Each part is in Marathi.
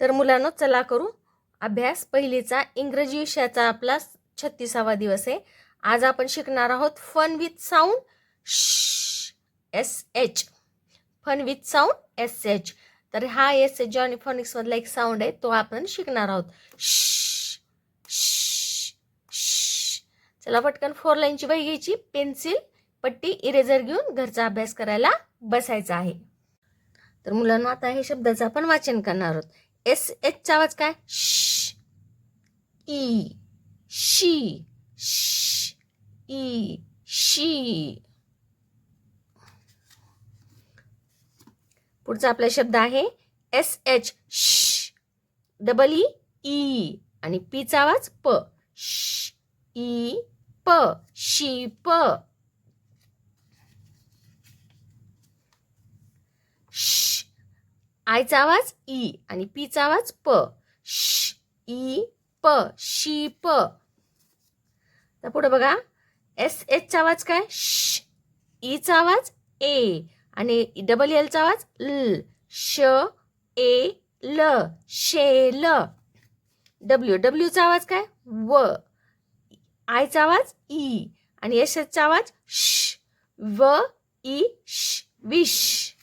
तर मुलांनो चला करू. अभ्यास पहिलीचा इंग्रजी विषयाचा आपला छत्तीसावा दिवस आहे. आज आपण शिकणार आहोत fun with sound S H fun with sound S H तर हा एस एच जॉनी फॉनिक्स मधला एक साऊंड आहे तो आपण शिकणार आहोत. श, श, चला पटकन फोर लाईनची वही घ्यायची. पेन्सिल पट्टी इरेझर घेऊन घरचा अभ्यास करायला बसायचा आहे. तर मुलांना आता हे शब्दाचं आपण वाचन करणार आहोत. एस एचचा आवाज काय? श ई. शी. श ई. शी. पुढचा आपला शब्द आहे एस एच. श डबल ई ई. आणि पीचा आवाज प. श ई प. शी प श आयचा आवाज ई आणि पीचा आवाज प. श ई प शी प. तर पुढे बघा. एस एचचा आवाज काय? श ईचा आवाज ए आणि डबल एलचा आवाज ल. श ए ल शे ल. डब्ल्यू डब्ल्यूचा आवाज काय? व. आयचा आवाज ई आणि एस एचचा आवाज श व ई श विश.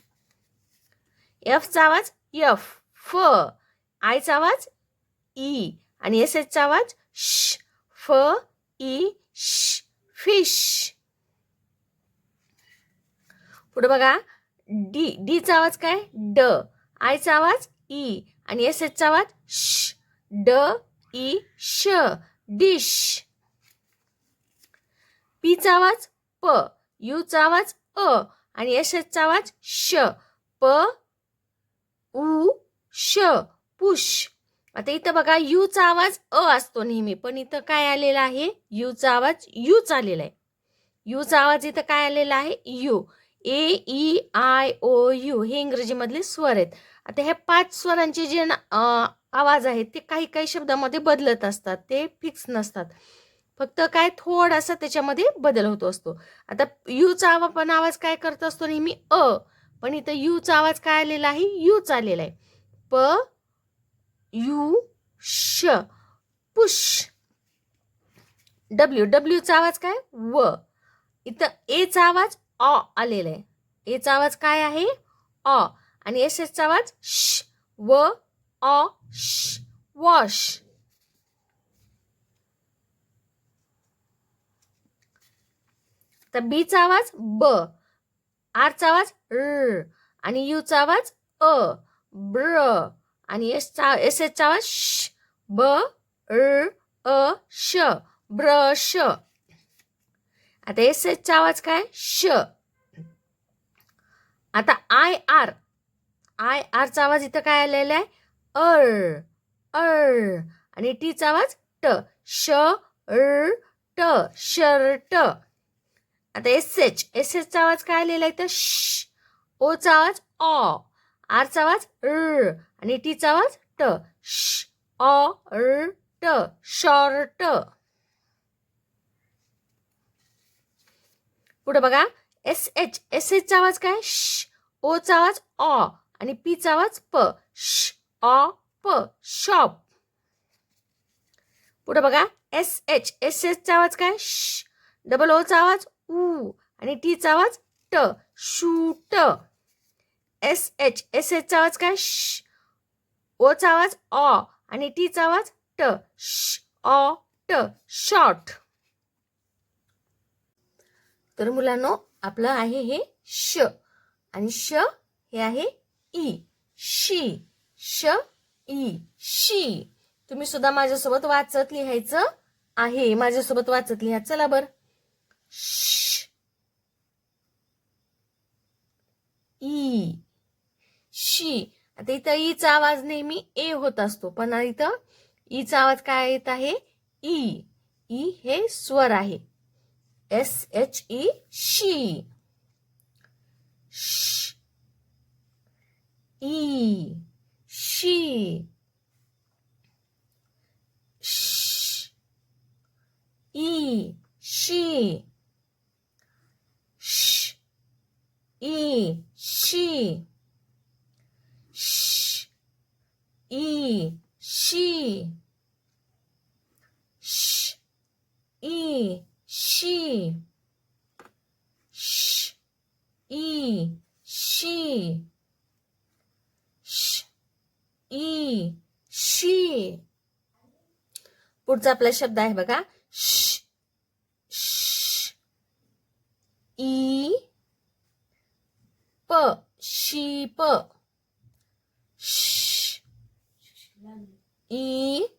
एफचा आवाज यफ फ आयचा आवाज ई आणि एस एचचा आवाज श फ ई श फिश पुढे बघा. डी डीचा आवाज काय? ड आयचा आवाज ई आणि एस एचचा आवाज श ड ई श डिश पीचा आवाज प यूचा आवाज अ आणि एस एचचा आवाज श प उ श पुश आता इथं बघा यूचा आवाज अ असतो नेहमी पण इथं काय आलेला आहे? यूचा आवाज यूच आलेला आहे. यूचा आवाज इथं काय आलेला आहे? U. A E I O U हे इंग्रजीमधले स्वर आहेत. आता ह्या पाच स्वरांचे जे आवाज आहेत ते काही काही शब्दामध्ये बदलत असतात ते फिक्स नसतात. फक्त काय थोडासा त्याच्यामध्ये बदल होतो असतो. आता यूचा आवा पण आवाज काय करत असतो नेहमी? अ. पण इथं यूचा आवाज काय आलेला आहे? यूच आलेला आहे. प यू श पुश. डब्ल्यू डब्ल्यूचा आवाज काय? व. इथं एचा आवाज अ आलेला आहे. एचा आवाज काय आहे? अ. आणि एस एसचा आवाज श. व अ श वॉश. तर बीचा आवाज ब. आरचा आवाज र आणि यूचा आवाज अ ब्र आणि एसचा एस एचचा आवाज श ब र अ श ब्रश आता एस एचचा आवाज काय? श. आता आय आर आय आरचा आवाज इथं काय आलेला आहे? अर अर आणि टीचा आवाज ट श र ट शर्ट. आता एस एच एस एचचा आवाज काय आलेला आहे तर श. ओचा आवाज ऑ आरचा आवाज र आणि टीचा आवाज ट. श ऑ र ट शॉर्ट पुढे बघा. एस एच एस एचचा आवाज काय? श ओचा आवाज ऑ आणि पीचा आवाज प. श ऑ प शॉप. पुढे बघा. एस एच एस एचचा आवाज काय? श डबल ओचा आवाज उ आणि टीचा आवाज ट. शूट. एस एच एस एचचा आवाज काय? श. ओचा आवाज ऑ आणि टीचा आवाज ट. श ऑ ट. शॉर्ट तर मुलांनो आपलं आहे हे श. आणि श हे आहे ई. शी. श ई. शी. तुम्ही सुद्धा माझ्यासोबत वाचत लिहायचं आहे. माझ्यासोबत वाचत लिहा. चला बर. श. ई. शी. आता इथं ईचा आवाज नेहमी ए होत असतो. पण इथं ईचा आवाज काय येत आहे? ई. ई हे स्वर आहे. S H E she. श. ई. 이, 시, 시, 이, 시, 시, 이, 시, 시, 이, शी पुढचा आपला शब्द आहे बघा. श ई प शी प sheep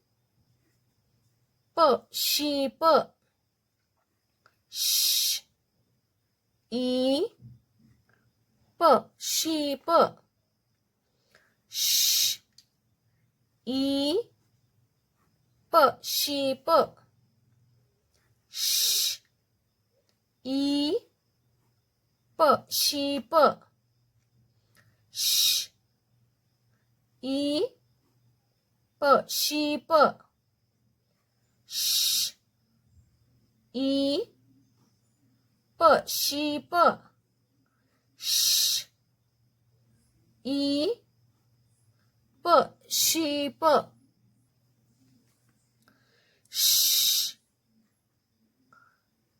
sheep sh e b sheep sh e b sheep sh e b sheep sh e p sheep sh. E. P sheep sh. E. P sheep sh.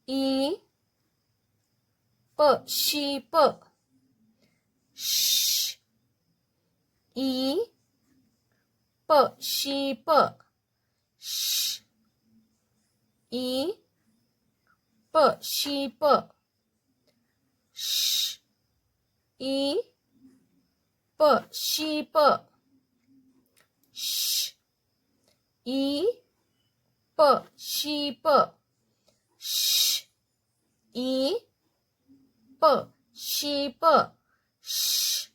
E. P sheep sh. E b sheep sh. E. B sheep sh. E. B sheep sh. E. B sheep sh. E. B sheep sh.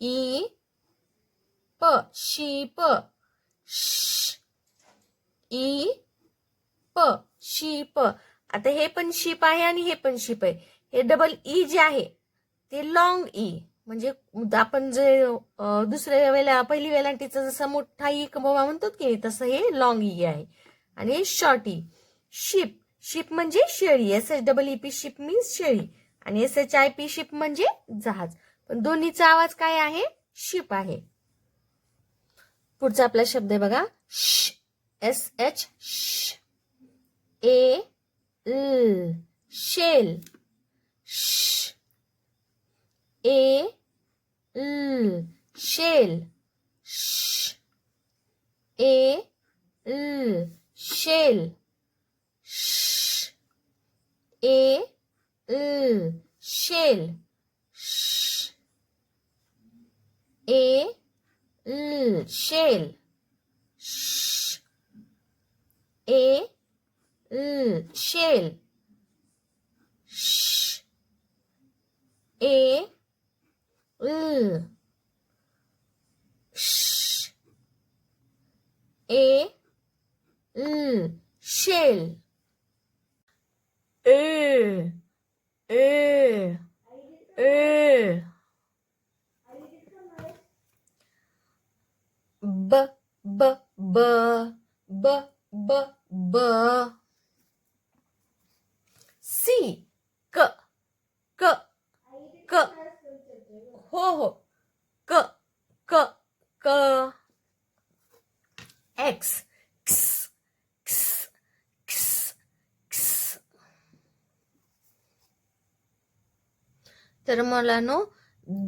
E. प शीप श ई प शीप आता हे पण शीप आहे आणि हे पण शीप आहे. हे डबल ई e जे आहे ते लॉंग ई e. म्हणजे आपण जे दुसऱ्या वेळेला पहिली वेलांटीचा जसा मोठा e ई कमवा म्हणतो की तसं हे लॉंग ई आहे. आणि हे शॉर्ट ई शिप शिप म्हणजे शेळी. S H double E P sheep means शेळी. आणि S H I P ship म्हणजे जहाज. पण दोन्हीचा आवाज काय आहे? शिप आहे. पुढचा आपला शब्द आहे बघा. श एस एच श. ए ल शेल श ए ल शेल श ए ल शेल श ए ल शेल श ए L, shell. Sh, a, L, shell. Sh, a, L. Sh, a, L, shell. Ö, Ö, Ö. ब ब ब ब ब ब. सी क क क. हो हो. क क क. एक्स क्स क्स क्स क्स. तर मला नो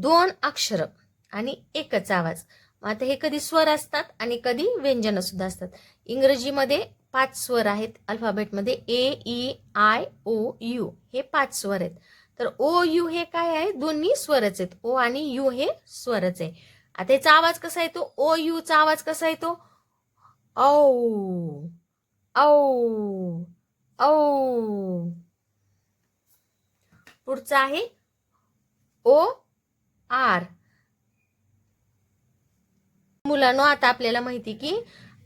दोन अक्षर आणि एकच आवाज. मग आता हे कधी स्वर असतात आणि कधी व्यंजन सुद्धा असतात. इंग्रजीमध्ये पाच स्वर आहेत अल्फाबेटमध्ये A E I O U हे पाच स्वर आहेत. तर ओ यू हे काय आहे? दोन्ही स्वरच आहेत. ओ आणि यू हे स्वरच आहे. आता याचा आवाज कसा येतो? ओ यूचा आवाज कसा येतो? औ औ औ. पुढचा आहे ओ आर. मुलांनो आता आपल्याला माहिती की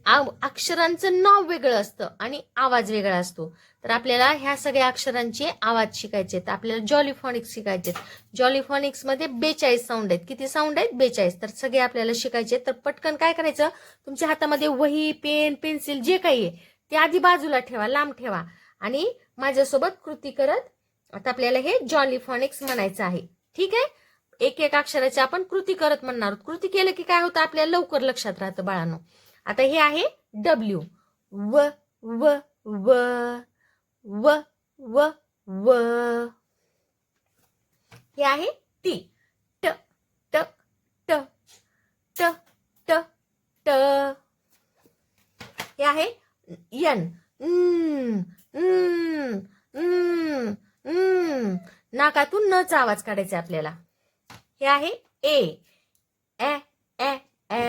आव- अक्षरांचं नाव वेगळं असतं आणि आवाज वेगळा असतो. तर आपल्याला ह्या सगळ्या अक्षरांचे आवाज शिकायचे आहेत. आपल्याला जॉलीफॉनिक्स शिकायचे आहेत. जॉलिफॉनिक्समध्ये बेचाळीस साऊंड आहेत. किती साऊंड आहेत? बेचाळीस. तर सगळे आपल्याला शिकायचे आहेत. तर पटकन काय करायचं? तुमच्या हातामध्ये वही पेन पेन्सिल जे काही आहे ते आधी बाजूला ठेवा लांब ठेवा. आणि माझ्यासोबत कृती करत आता आपल्याला हे जॉलीफॉनिक्स म्हणायचं आहे. ठीक आहे? एक एक अक्षराची आपण कृती करत म्हणणार आहोत. कृती केलं की काय होतं? आपल्याला लवकर लक्षात राहतं बाळांनो. आता हे आहे डब्ल्यू व व व व व व. हे आहे टी ट ट ट ट ट ट. हे आहे यन नाकातून नचा आवाज काढायचा आपल्याला. हे आहे ए ए ए ए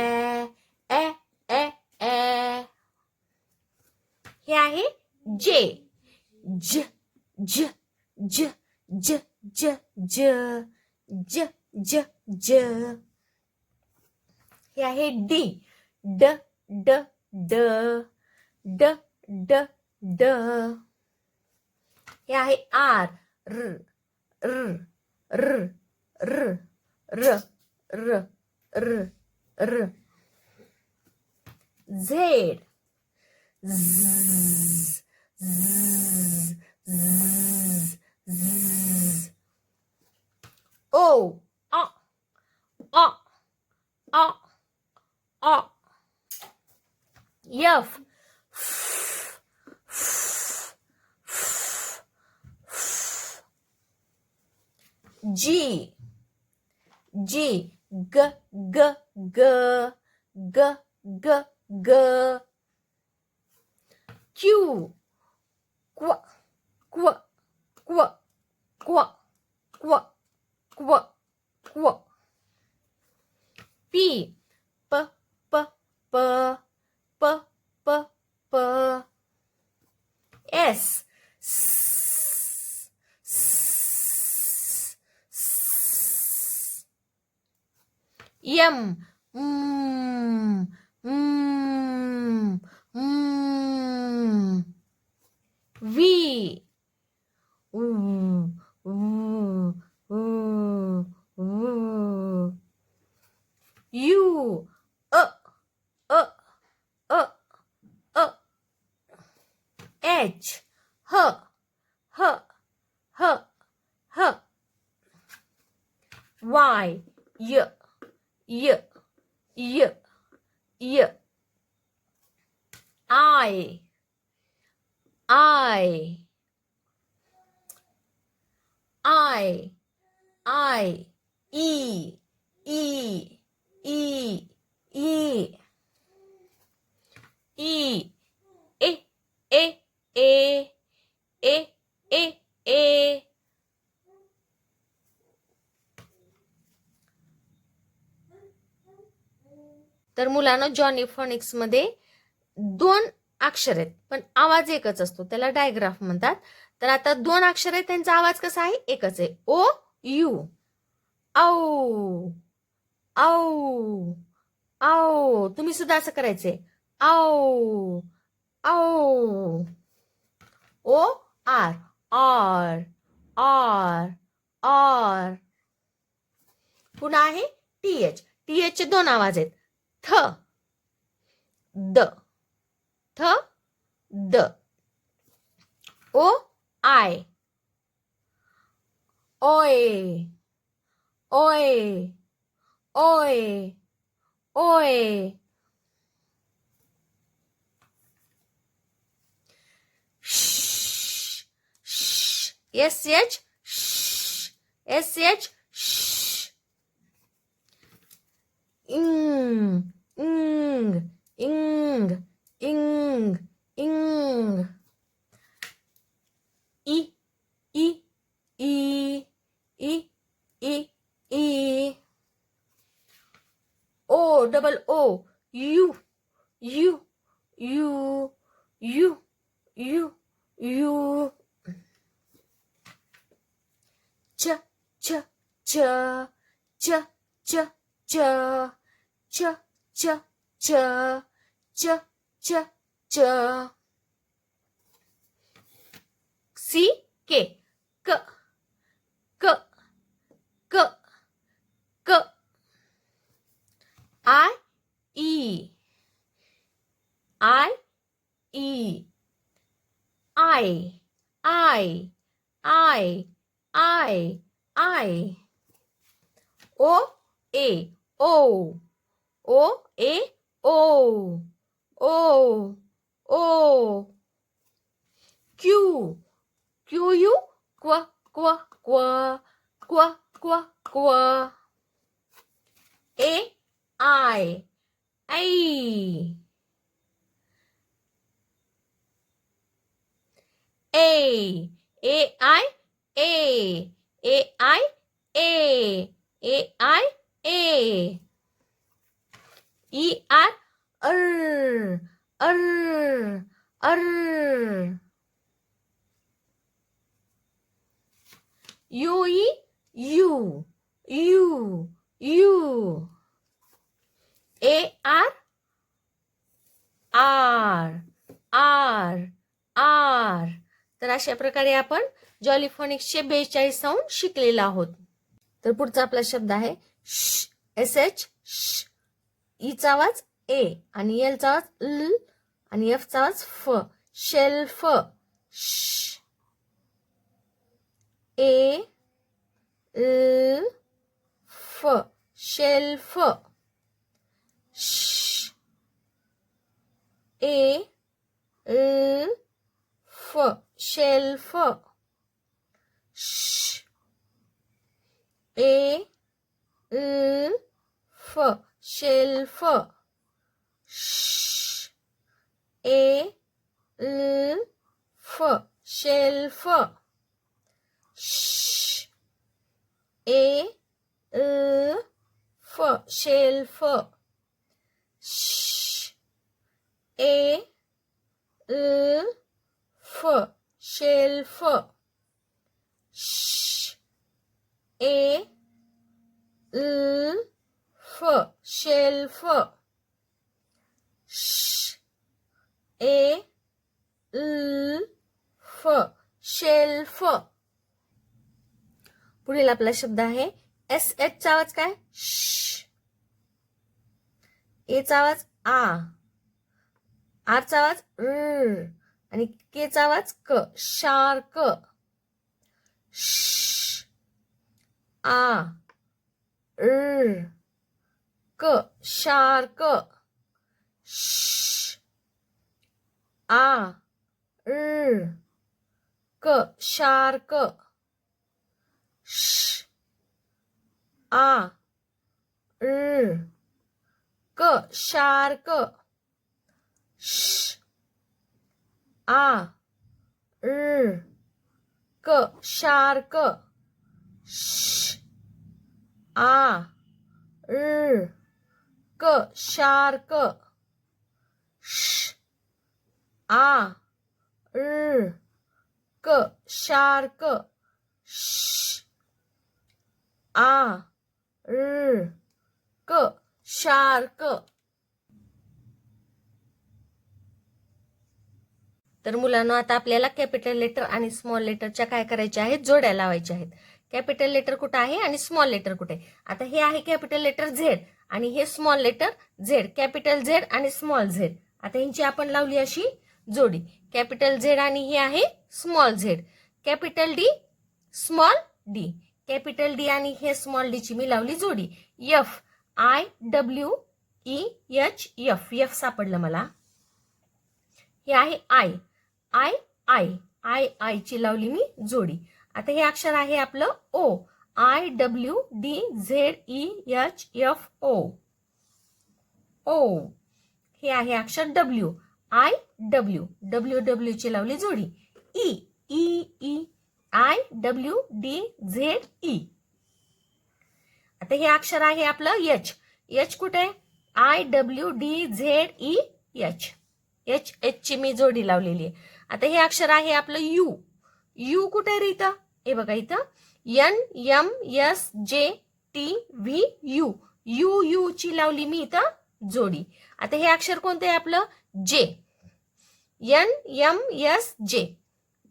ए ए ए. हे आहे जे ज ज ज ज ज ज ज ज ज हे आहे डी ड ड ड ड ड ड हे आहे आर र र र र R, R, R, R. Z, Z, Z, Z, Z. O, A, A, A, A. Yuff. G. G G G G G G G. Q Qu Qu Qu Qu Qu Qu Qu. P P P P P P P. S S M V U ಅ ಅ ಅ ಅ ಎಚ್ ಹ ಹ ಹ ಹ ವಾಯ್ ಯ Y Y Y I I I I E E E E E E E E E E E तर मुलांना जॉनी फॉनिक्समध्ये दोन अक्षर आहेत. पण आवाज एकच असतो. त्याला डायग्राफ म्हणतात. तर आता दोन अक्षर आहेत. त्यांचा आवाज कसा आहे? एकच आहे. ओ यू औ. औ. औ. तुम्ही सुद्धा असं करायचंय औ. औ. O R R R R पुन्हा आहे टी एच टी एच चे दोन आवाज आहेत. थ द थ द. O I. ओय ओय ओय ओय. S H S H ing, ing, ing, ing, ing. I, I, I, I, I. ch ch ch ch ch. C k. K. K. K. K. I e. I e. I i i i i. O a o. O A O O O Q Q U কুয়া কুয়া কুয়া কুয়া কুয়া কুয়া A I I A A I A A I A A I A E R अर अर अर U E U U U A R R R R तर अशा प्रकारे आपण जॉलिफॉनिक्सचे बेचाळीस साऊंड शिकलेला आहोत. तर पुढचा आपला शब्द आहे श एस एच श. ईचा आवाज ए आणि एलचा आवाज ल आणि एफचा आवाज फ शेल्फ श ए ल फ शेल्फ श ए ल फ शेल्फ श ए ल फ షెల్ఫ్ ష్ ఏ ల్ ఫ్ షెల్ఫ్ ష్ ఏ ల్ ఫ్ షెల్ఫ్ ష్ ఏ ల్ ఫ్ షెల్ఫ్ ష్ ఏ ల్ फ शेल्फ श ए ल फ शेल्फ पुढील आपला शब्द आहे एस एच चा आवाज काय? श. एचा आवाज आ. आरचा आवाज र. आणि केचा आवाज क. शार्क. श आ र. क shark sh a r k shark sh a r k shark sh a r k shark sh a r क शार्क. श आ र क शार्क. श आ र क शार्क. तर मुलांना आता आपल्याला कॅपिटल लेटर आणि स्मॉल लेटरच्या काय करायच्या आहेत? जोड्या लावायच्या आहेत. कॅपिटल लेटर कुठं आहे आणि स्मॉल लेटर कुठे आता हे आहे कॅपिटल लेटर झेड. आणि हे small letter Z capital Z आणि स्मॉल झेड आता यांची आपण लावली अशी जोडी. कॅपिटल झेड आणि ही आहे small Z capital D small D capital D आणि हे स्मॉल डीची मी लावली जोडी. F I W E H F F सापडलं मला. हे आहे आय आय आय आय आयची लावली मी जोडी. आता हे अक्षर आहे आपलं O I W D Z E H F O O हे आहे अक्षर W I W W W ची लावली जोडी. E E E I W D Z E आता हे अक्षर आहे आपलं एच एच कुठे? I W D Z E H H H ची मी जोडी लावलेली आहे. आता हे अक्षर आहे आपलं यू यू कुठे रे इथं? हे बघा इथं. N M S J T V U U U ची लावली मी इथं जोडी. आता हे अक्षर कोणतं आहे आपलं? जे एन एम एस जे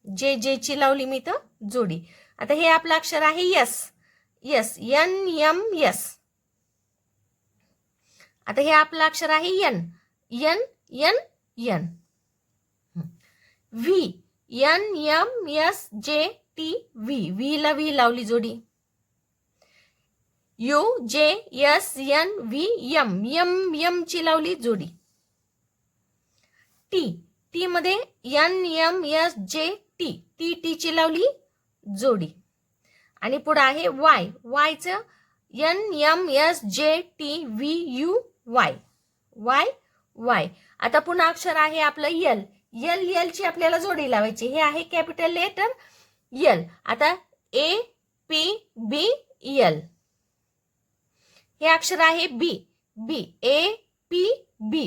जे जे ची लावली मी इथं जोडी. आता हे आपलं अक्षर आहे S S N M S आता हे आपलं अक्षर आहे N N N N V N M S J T V V ला व्ही लावली जोडी. U J S N V M M M ची लावली जोडी. टी टी मध्ये N M S J T T T ची लावली जोडी. आणि पुढे आहे वाय. वायचं N M S J T V U Y. Y Y. आता पुन्हा अक्षर आहे आपलं यल. यल यल ची आपल्याला जोडी लावायची. हे आहे कॅपिटल लेटर. यल आता ए पी बी यल हे अक्षर आहे बी बी ए पी बी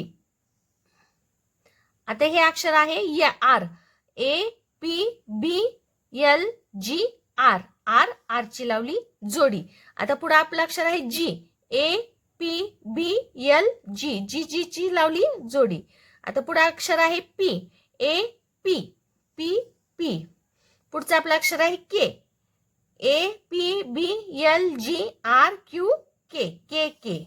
आता हे अक्षर आहे य R A P B L G R R R ची लावली जोडी. आता पुढे आपलं अक्षर आहे जी ए पी बी एल जी जी जी ची लावली जोडी. आता पुढे अक्षर आहे P A P P P पुढचं आपलं अक्षर आहे K. A P B L G R Q K K K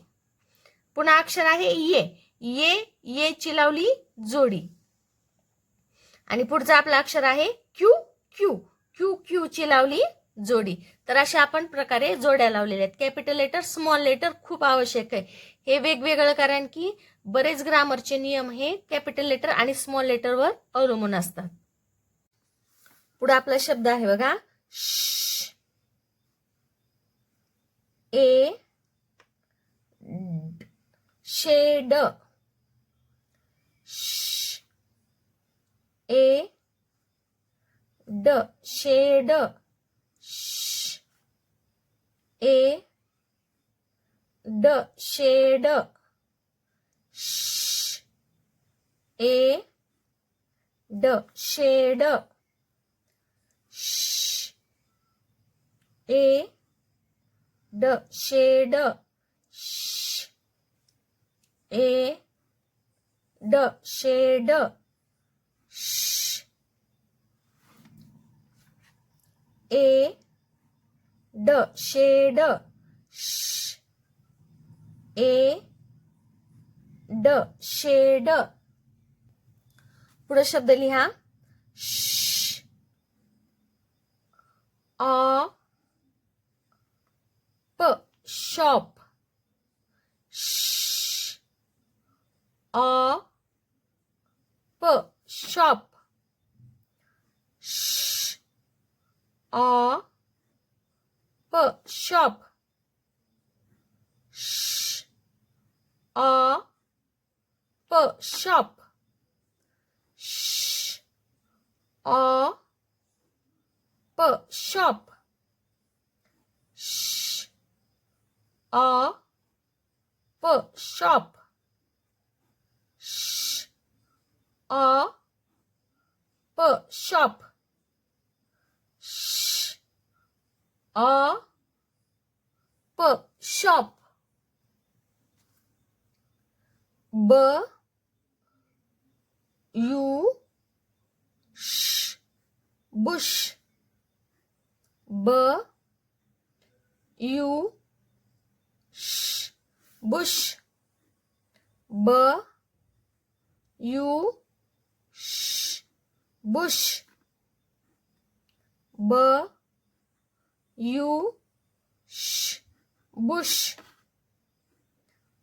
पुन्हा अक्षर आहे ये. ये ये ची लावली जोडी. आणि पुढचं आपलं अक्षर आहे क्यू क्यू क्यू क्यू ची लावली जोडी. तर अशा आपण प्रकारे जोड्या लावलेल्या आहेत. कॅपिटल लेटर स्मॉल लेटर खूप आवश्यक आहे. हे वेगवेगळं कारण की बरेच ग्रामरचे नियम हे कॅपिटल लेटर आणि स्मॉल लेटरवर अवलंबून असतात. पुढे आपला शब्द आहे बघा. श ए ड- शेड श ए ड शेड श ए ड शेड. श ए ड शेड श ए ड शेड श ए ड शेड श ए ड शेड श ए ड शेड पुढे शब्द लिहा. श अ shop. Sh. A. P. Shop. Sh. A. P. Shop. Sh. A. P. Shop. Sh. A. P. Shop. a p shop. Sh. A p shop. Sh. A p shop. B u sh. Bush. B u -sh bush. B. U. Sh. Bush. B. U. Sh. Bush.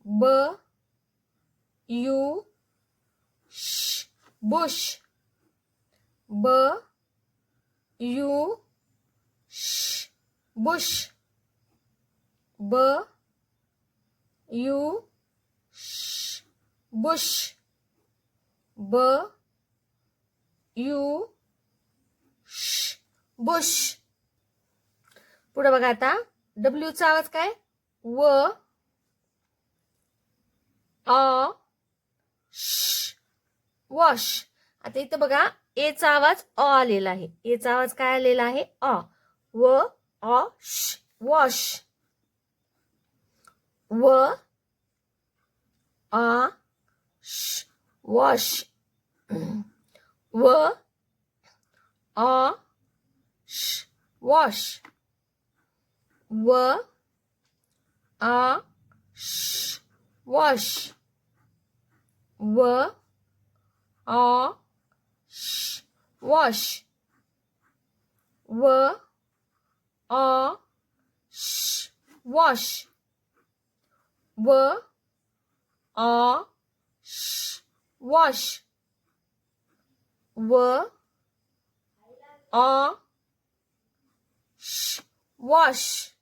B. U. Sh. Bush. B. U. Sh. Bush. B. U श बुश ब यू श बुश. पुढे बघा आता. डब्ल्यूचा आवाज काय? व अ श वॉश. आता इथं बघा एचा आवाज अ आलेला आहे. एचा आवाज काय आलेला आहे? अ. व अ श वॉश. व अ श वॉश व अ श वॉश व अ श वॉश व अ श वॉश व अ श wash were or sh wash. Were or sh wash.